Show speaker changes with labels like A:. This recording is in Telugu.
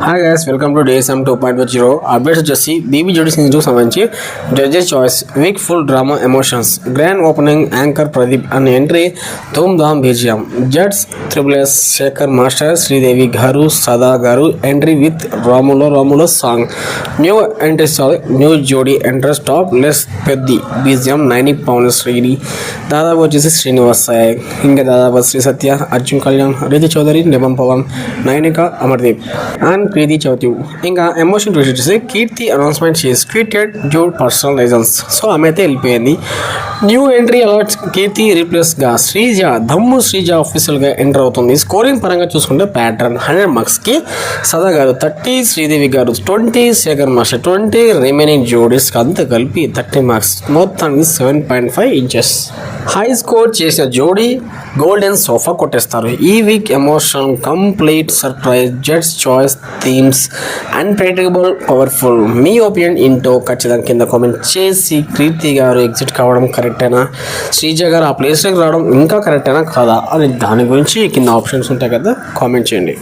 A: Hi guys welcome to DSM two point zero updates వచ్చేసి బీబీ జోడీ సింగ్ టూ సంబంధించి judges choice week full drama emotions grand opening anchor Pradeep అనే ఎంట్రీ ధూమ్ ధామ్ BGM judges triple S Sekhar master Sridevi garu Sada garu entry with Ramulo Ramulo song new entries new జోడీ ఎంట్రెస్ top less Peddi BGM Naini Pawan Srini దాదాపు వచ్చేసి శ్రీనివాస్ సాయ్. ఇంకా దాదాపు శ్రీ సత్య అర్జున్ కళ్యాణ్ రీతి చౌదరి నిబం పవన్ నైనిక అమర్దీప్ అండ్ ప్రీతి చౌతి ఇంకా ఎమోషన్ చూసి Keerthi announcement she's tweeted due personal reasons so ఆమె అయితే వెళ్ళిపోయింది. న్యూ ఎంట్రీ అలర్ట్స్ కీర్తి రీప్లేస్గా శ్రీజ దమ్ము శ్రీజ ఆఫీషియల్గా ఎంటర్ అవుతుంది. స్కోరింగ్ పరంగా చూసుకుంటే ప్యాటర్న్ హండ్రెడ్ మార్క్స్కి సదా garu thirty Sridevi garu twenty Sekhar master twenty remaining జోడీస్ అంతా కలిపి థర్టీ మార్క్స్ మొత్తానికి seven point five inches high score చేసిన జోడీ గోల్డెన్ సోఫా కొట్టేస్తారు. ఈ week emotion complete surprise judges choice themes unpredictable powerful మీ ఒపీనియన్ ఇంటో ఖచ్చితంగా కింద కామెంట్ చేసి కీర్తి గారు ఎగ్జిట్ కావడం కరెక్ట్ కరెక్టేనా? శ్రీజ గారు ఆ ప్లేస్లోకి రావడం ఇంకా కరెక్టేనా? కాదా? అని దాని గురించి కింద ఆప్షన్స్ ఉంటాయి కదా కామెంట్ చేయండి.